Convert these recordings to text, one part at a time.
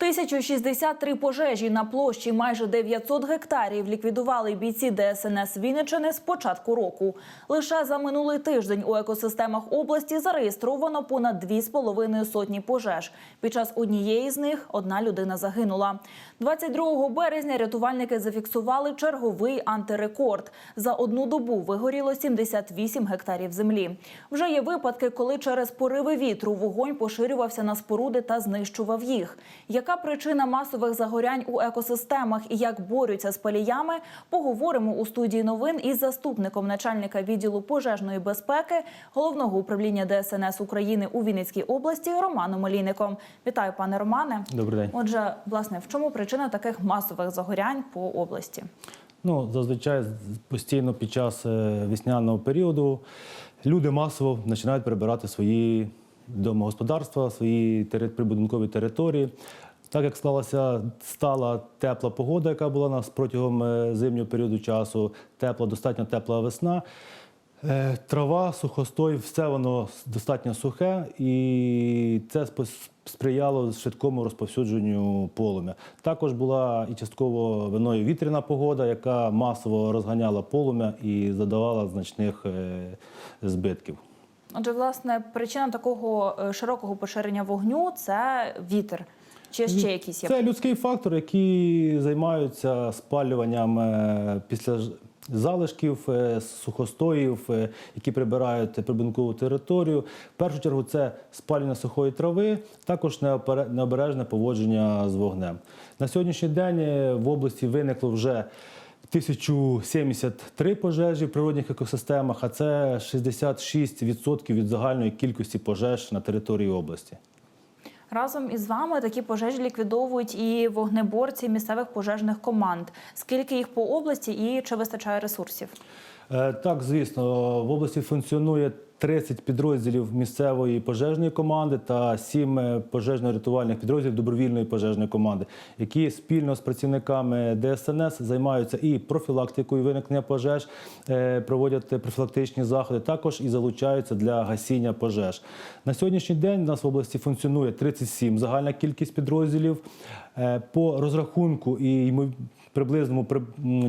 1063 пожежі на площі майже 900 гектарів ліквідували бійці ДСНС Вінниччини з початку року. Лише за минулий тиждень у екосистемах області зареєстровано понад 2,5 сотні пожеж. Під час однієї з них одна людина загинула. 22 березня рятувальники зафіксували черговий антирекорд. За одну добу вигоріло 78 гектарів землі. Вже є випадки, коли через пориви вітру вогонь поширювався на споруди та знищував їх. Яка причина масових загорянь у екосистемах і як борються з паліями, поговоримо у студії новин із заступником начальника відділу пожежної безпеки головного управління ДСНС України у Вінницькій області Романом Олійником. Вітаю, пане Романе. Добрий день. Отже, власне, в чому причина таких масових загорянь по області? Ну, зазвичай постійно під час е, весняного періоду люди масово починають прибирати свої домогосподарства, свої прибудинкові території. Так як склалася стала тепла погода, яка була у нас протягом е, зимнього періоду часу, тепла, достатньо тепла весна. Е, Трава, сухостой, все воно достатньо сухе, і це сприяло швидкому розповсюдженню полум'я. Також була і частково виною вітряна погода, яка масово розганяла полум'я і задавала значних е, збитків. Отже, власне, причина такого широкого поширення вогню це вітер. Чи ще якісь є? Це людський фактор, який займаються спалюванням е, після залишків, е, сухостоїв, е, які прибирають прибункову територію. В першу чергу це спалювання сухої трави, також необережне поводження з вогнем. На сьогоднішній день в області виникло вже 1073 пожежі в природних екосистемах, а це 66% від загальної кількості пожеж на території області. Разом із вами такі пожежі ліквідовують і вогнеборці місцевих пожежних команд. Скільки їх по області і чи вистачає ресурсів? Е, Так, звісно, в області функціонує 30 підрозділів місцевої пожежної команди та 7 пожежно-рятувальних підрозділів добровільної пожежної команди, які спільно з працівниками ДСНС займаються і профілактикою виникнення пожеж, е, проводять профілактичні заходи, також і залучаються для гасіння пожеж. На сьогоднішній день у нас в області функціонує 37 загальна кількість підрозділів. Е, По розрахунку і приблизному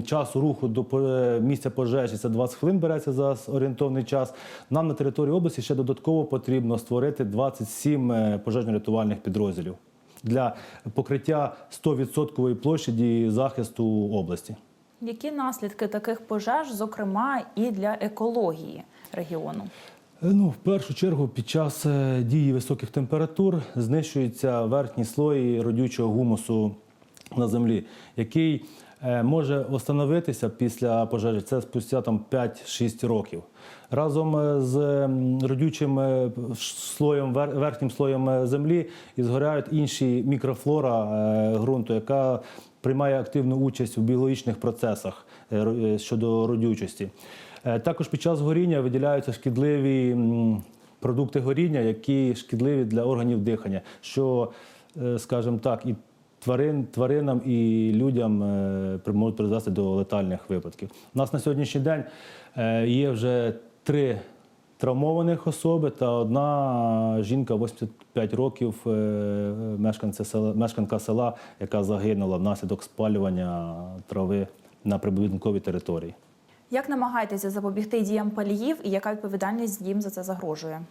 часу руху до е, місця пожежі це 20 хвилин береться за орієнтовний час. Нам на території області ще додатково потрібно створити 27 е, пожежно-рятувальних підрозділів для покриття 100% площаді захисту області. Які наслідки таких пожеж, зокрема, і для екології регіону? Е, Ну, в першу чергу, під час дії високих температур знищуються верхні слої родючого гумусу на землі, який е, може встановитися після пожежі. Це спустя там 5-6 років. Разом е, з родючим е, слоєм, верхнім слоєм землі і згоряють інші мікрофлора ґрунту, яка приймає активну участь у біологічних процесах ро- щодо родючості. Також під час горіння виділяються шкідливі продукти горіння, які шкідливі для органів дихання, що, скажімо так, і тварин, тваринам, і людям е, можуть призвести до летальних випадків. У нас на сьогоднішній день е, є вже три травмованих особи та одна жінка 85 років, е, мешканця села, мешканка села, яка загинула внаслідок спалювання трави на прибудинковій території. Як намагаєтеся запобігти діям паліїв і яка відповідальність їм за це загрожує?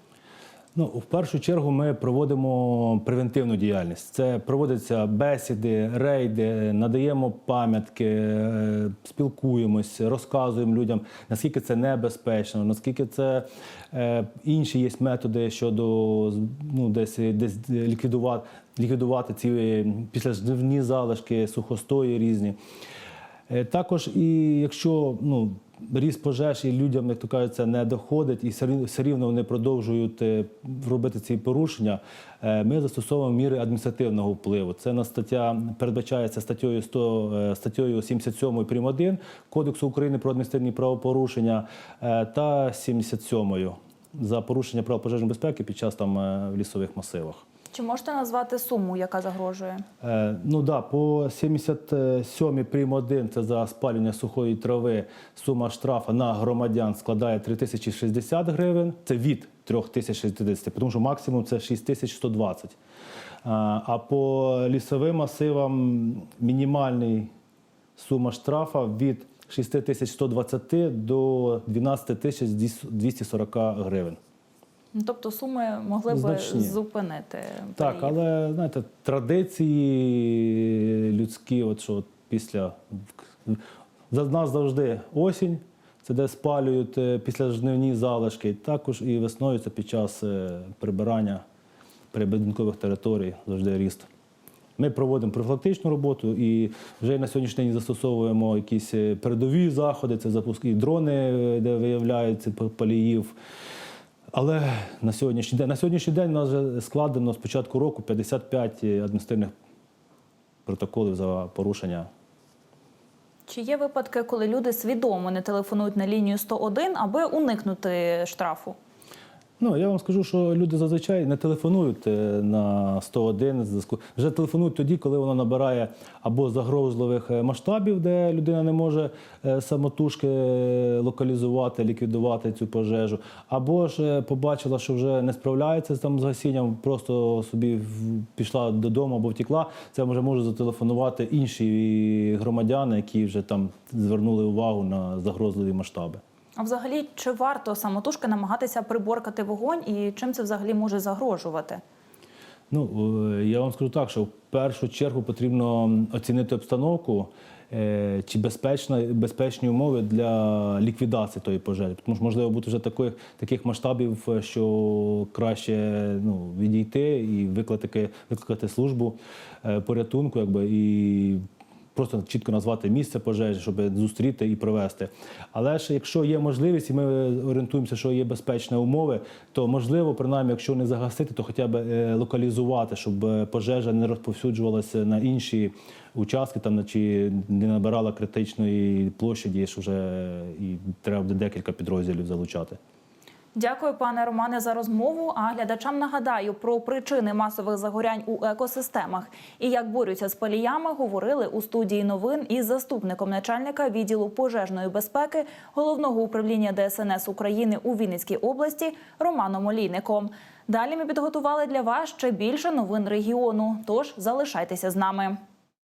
Ну, в першу чергу ми проводимо превентивну діяльність. Це проводяться бесіди, рейди, надаємо пам'ятки, е, спілкуємось, розказуємо людям, наскільки це небезпечно, наскільки це е, інші є методи щодо ну, десь, десь ліквідувати, ліквідувати ці е, залишки, сухостої різні. Е, Також, і якщо ну, ріст пожеж і людям, як то кажуть, не доходить, і все рів- все рівно вони продовжують е, робити ці порушення, е, ми застосовуємо міри адміністративного впливу. Це на стаття передбачається статтею 100, е, статтею 77 прим. 1 Кодексу України про адміністративні правопорушення та 77 за порушення прав пожежної безпеки під час там в лісових масивах. Чи можете назвати суму, яка загрожує? Е, ну да, по 77 прим. 1, це за спалювання сухої трави, сума штрафа на громадян складає 3060 гривень. Це від 3060, тому що максимум це 6120. А, а по лісовим масивам мінімальний сума штрафа від 6120 до 12240 гривень. Ну, Тобто суми могли б Значні. зупинити. Так, переїзд. але знаєте, традиції людські, от що от після за нас завжди осінь, це де спалюють е, після жнивні залишки. Також і весною це під час е, прибирання прибудинкових територій завжди ріст. Ми проводимо профілактичну роботу і вже на сьогоднішній день застосовуємо якісь е, передові заходи, це запуск і дрони, де виявляються паліїв. Але на сьогоднішній день на сьогоднішній день нас вже складено з початку року 55 адміністративних протоколів за порушення. Чи є випадки, коли люди свідомо не телефонують на лінію 101, аби уникнути штрафу? Ну я вам скажу, що люди зазвичай не телефонують е, на 101 зв'язку. Вже телефонують тоді, коли воно набирає або загрозливих е, масштабів, де людина не може е, самотужки локалізувати, ліквідувати цю пожежу, або ж побачила, що вже не справляється там з гасінням, просто собі пішла додому або втекла. Це вже можуть зателефонувати інші громадяни, які вже там звернули увагу на загрозливі масштаби. А взагалі, чи варто самотужки намагатися приборкати вогонь і чим це взагалі може загрожувати? Ну, е, я вам скажу так, що в першу чергу потрібно оцінити обстановку, е, чи безпечні умови для ліквідації тої пожежі. Тому що можливо бути вже таких, таких масштабів, е, що краще ну, відійти і викликати, викликати службу порятунку, якби, і просто чітко назвати місце пожежі, щоб зустріти і провести. Але ж якщо є можливість, і ми орієнтуємося, що є безпечні умови, то можливо, принаймні, якщо не загасити, то хоча б е, локалізувати, щоб е, пожежа не розповсюджувалася на інші участки, там чи не набирала критичної площаді, що вже е, і треба буде декілька підрозділів залучати. Дякую, пане Романе, за розмову. А глядачам нагадаю про причини масових загорянь у екосистемах і як борються з паліями. Говорили у студії новин із заступником начальника відділу пожежної безпеки головного управління ДСНС України у Вінницькій області Романом Олійником. Далі ми підготували для вас ще більше новин регіону. Тож залишайтеся з нами.